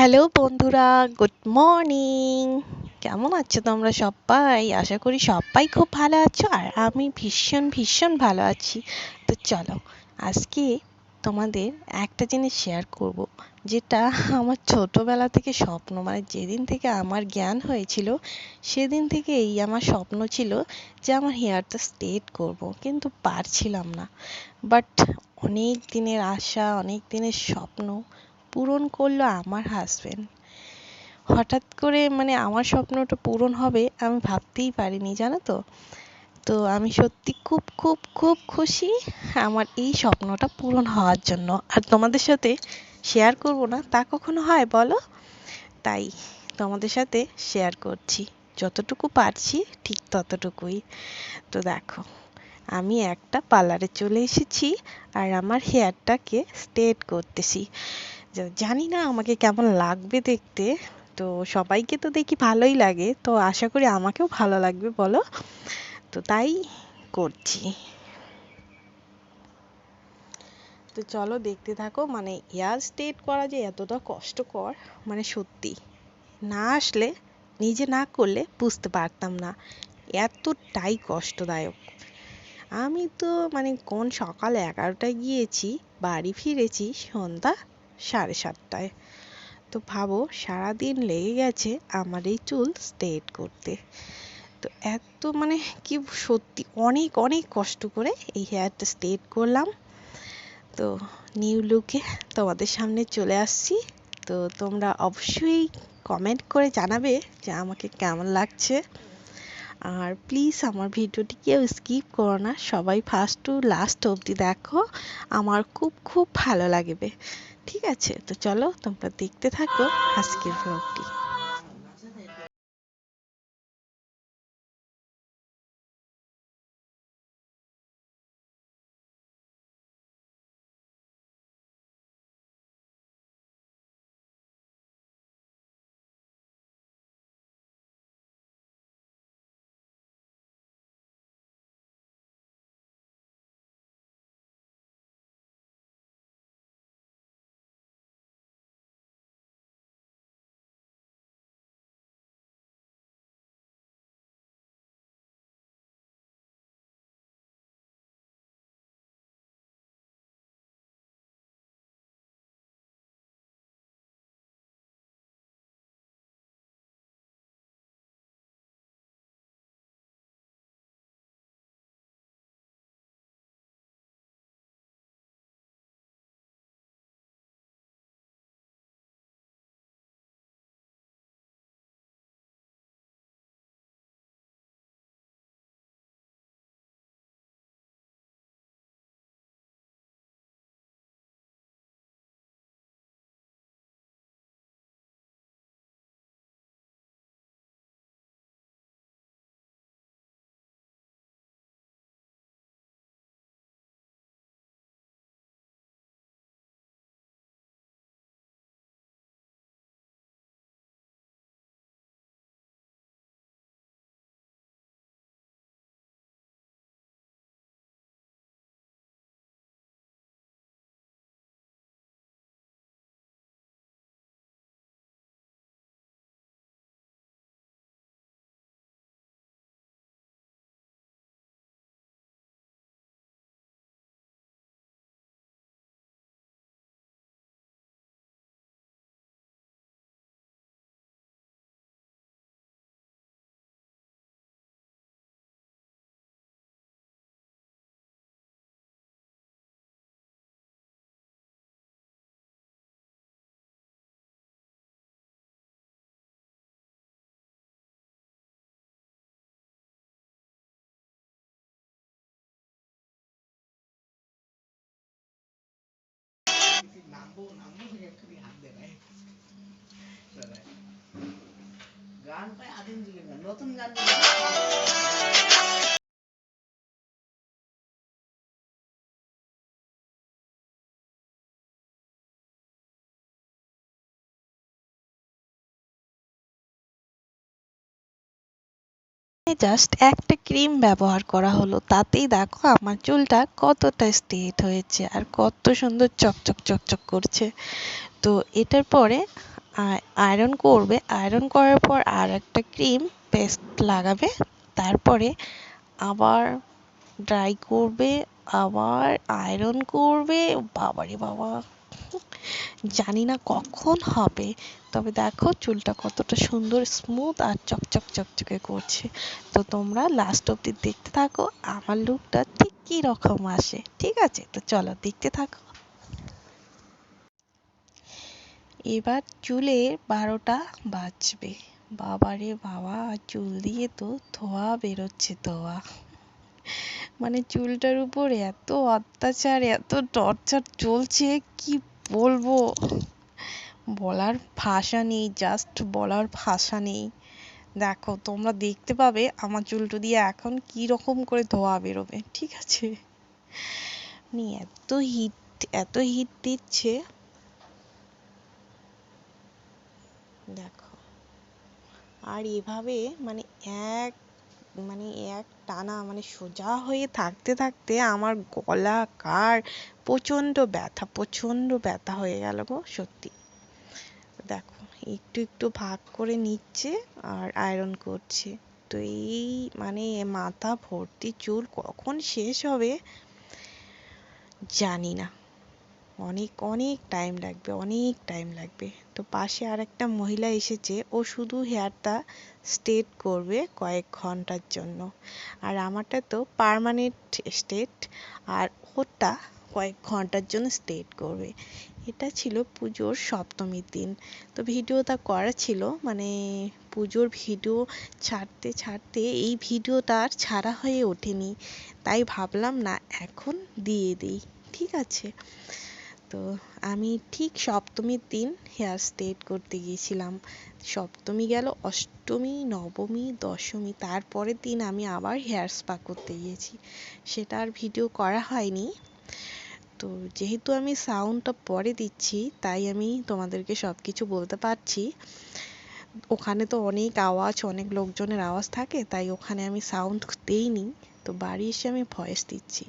Hello বন্ধুরা good morning কেমন আছো তোমরা সবাই? আশা করি সবাই খুব ভালো আছো আর আমি ভীষণ ভীষণ ভালো আছি। তো চলো, আজকে তোমাদের একটা জিনিস শেয়ার করব, যেটা আমার ছোটবেলা থেকে স্বপ্ন মানে যেদিন থেকে আমার জ্ঞান হয়েছিল, সেদিন থেকে এই আমার স্বপ্ন ছিল যে আমার হেয়ারটা স্ট্রেট করব, কিন্তু পারছিলাম না। বাট অনেক দিনের আশা, অনেক দিনের স্বপ্ন পূরণ করল আমার হাজবেন্ড হঠাৎ করে মানে আমার স্বপ্নটা পূরণ হবে আমি ভাবতেই পারিনি, জানো তো? তো আমি সত্যি খুব খুব খুব খুশি আমার এই স্বপ্নটা পূরণ হওয়ার জন্য। আর তোমাদের সাথে শেয়ার করব না, তা কখনো হয় বলো? তাই তোমাদের সাথে শেয়ার করছি। যতটুকু পারছি ঠিক ততটুকুই। তো দেখো, আমি একটা পার্লারে চলে এসেছি আর আমার হেয়ারটাকে স্ট্রেট করতেছি। জানি না আমাকে কেমন লাগবে দেখতে। তো সবাইকে তো দেখি ভালোই লাগে। তো আশা করি আমাকেও ভালো লাগবে, বলো? তো তাই করছি। তো চলো দেখতে থাকো মানে হেয়ার স্ট্রেট করা যে এতটা কষ্টকর মানে সত্যি। না আসলে, নিজে না করলে বুঝতে পারতাম না। এতটাই কষ্টদায়ক। আমি তো মানে কোন সকাল এগারোটায় গিয়েছি, বাড়ি ফিরেছি, সন্ধ্যা সাড়ে সাতটায়। তো ভাবো, সারাদিন লেগে গেছে আমার এই চুল স্ট্রেট করতে। তো এত মানে কি সত্যি অনেক অনেক কষ্ট করে এই হেয়ারটা স্ট্রেট করলাম। তো নিউ লুকে তোমাদের সামনে চলে আসছি। তো তোমরা অবশ্যই কমেন্ট করে জানাবে যে আমাকে কেমন লাগছে। আর প্লিজ আমার ভিডিওটি কেউ স্কিপ করো না, সবাই ফার্স্ট টু লাস্ট অবধি দেখো। আমার খুব খুব ভালো লাগবে। ঠিক আছে তো চলো তোমরা দেখতে থাকো আজকের ব্লগটি গান পায় আদিম যুগের গান। নতুন গান। জাস্ট একটা ক্রিম ব্যবহার করা হলো। তাতেই দেখো আমার চুলটা কতটা স্ট্রেট হয়েছে আর কত সুন্দর চকচক চকচক করছে। তো এটার পরে আয়রন করবে। আয়রন করার পর আর একটা ক্রিম পেস্ট লাগাবে। তারপরে আবার ড্রাই করবে, আবার আয়রন করবে। বাবারে বাবা। জানি না কখন হবে, তবে দেখো চুলটা কতটা সুন্দর স্মুথ আর চকচক চকচকে করছে। তো তোমরা লাস্ট অব্দি দেখতে থাকো, আমার লুকটা ঠিক কী রকম আসে, ঠিক আছে? তো চলো দেখতে থাকো। এবার চুলের বারোটা বাজবে। বাবারে বাবা, চুল দিয়ে তো ধোয়া বেরোচ্ছে ধোয়া। মানে চুলটার উপর এত অত্যাচার, এত টর্চার চলছে, কি বলব, বলার ভাষা নেই জাস্ট বলার ভাষা নেই। দেখো, তোমরা দেখতে পাবে আমার চুলটো দিয়ে এখন কি রকম করে ধোয়া বেরোবে, ঠিক আছে? মানে এত হিট এত হিট দিচ্ছে। দেখো, আর এভাবে মানে এক মানে এক টানা মানে সোজা হয়ে থাকতে থাকতে আমার গলা, কার প্রচণ্ড ব্যথা প্রচণ্ড ব্যথা হয়ে গেল গো, সত্যি। দেখো, একটু একটু ভাগ করে নিচ্ছে আর আয়রন করছে। তো এই মানে মাথা, ভর্তি, চুল কখন শেষ হবে জানি না। অনেক অনেক টাইম লাগবে, অনেক টাইম লাগবে। তো পাশে আর একটা মহিলা এসেছে, ও শুধু হেয়ারটা স্ট্রেট করবে কয়েক ঘণ্টার জন্য। আর আমারটা তো পার্মানেন্ট স্ট্রেট আর ওটা কয়েক ঘণ্টার জন্য স্ট্রেট করবে। এটা ছিল পুজোর সপ্তমীর দিন। তো ভিডিওটা করা ছিল মানে পুজোর ভিডিও ছাড়তে ছাড়তে এই ভিডিওটা আর ছাড়া হয়ে ওঠেনি। তাই ভাবলাম, না, এখন দিয়ে দিই। ঠিক আছে। তো আমি ঠিক সপ্তমীর দিন হেয়ার স্ট্রেট করতে গিয়েছিলাম। সপ্তমী গেল, অষ্টমী, নবমী, দশমী, তারপরের দিন আমি আবার হেয়ার স্পা করতে গিয়েছি। সেটা আর ভিডিও করা হয়নি। তো যেহেতু আমি সাউন্ডটা পরে দিচ্ছি, তাই আমি তোমাদেরকে সব কিছু বলতে পারছি। ওখানে তো অনেক আওয়াজ, অনেক লোকজনের আওয়াজ থাকে, তাই ওখানে আমি সাউন্ড দেইনি। তো বাড়ি এসে আমি ভয়েস দিচ্ছি।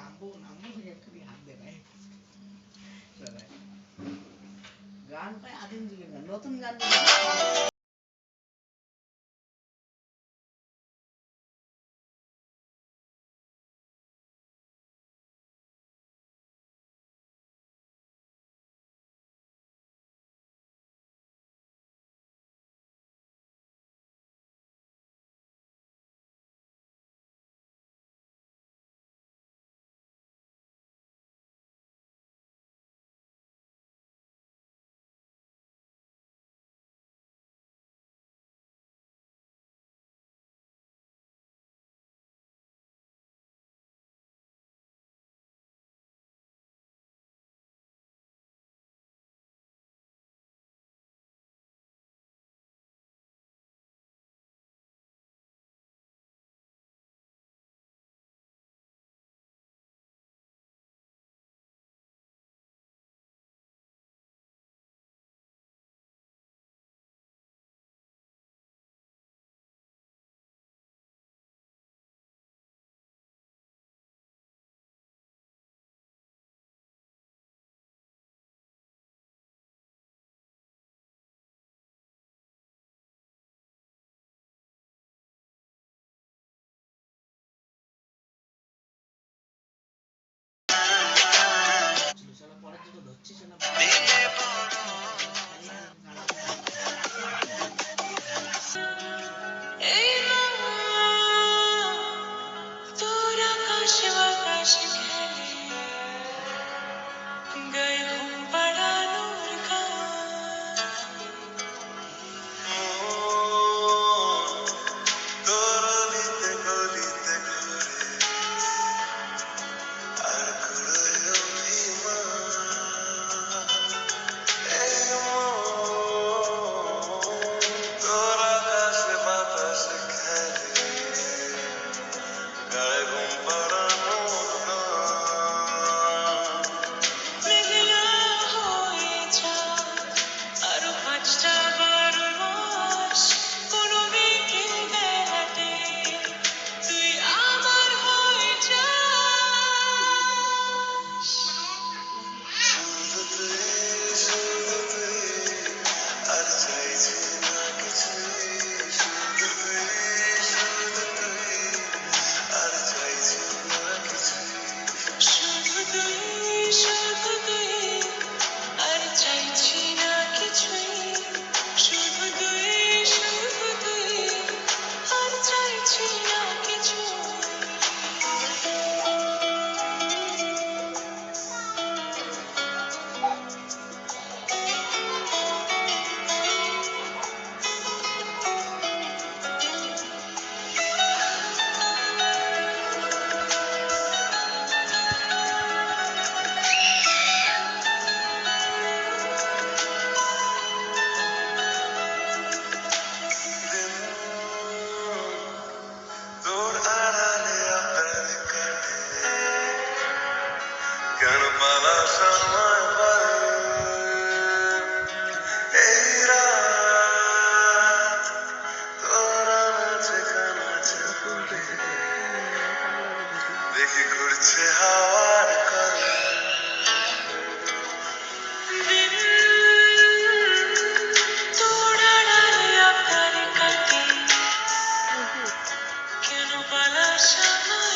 নামবো নামবো থেকে একটুখানি হাত দেবে। গান পায় আদিম যুগের গান। নতুন গান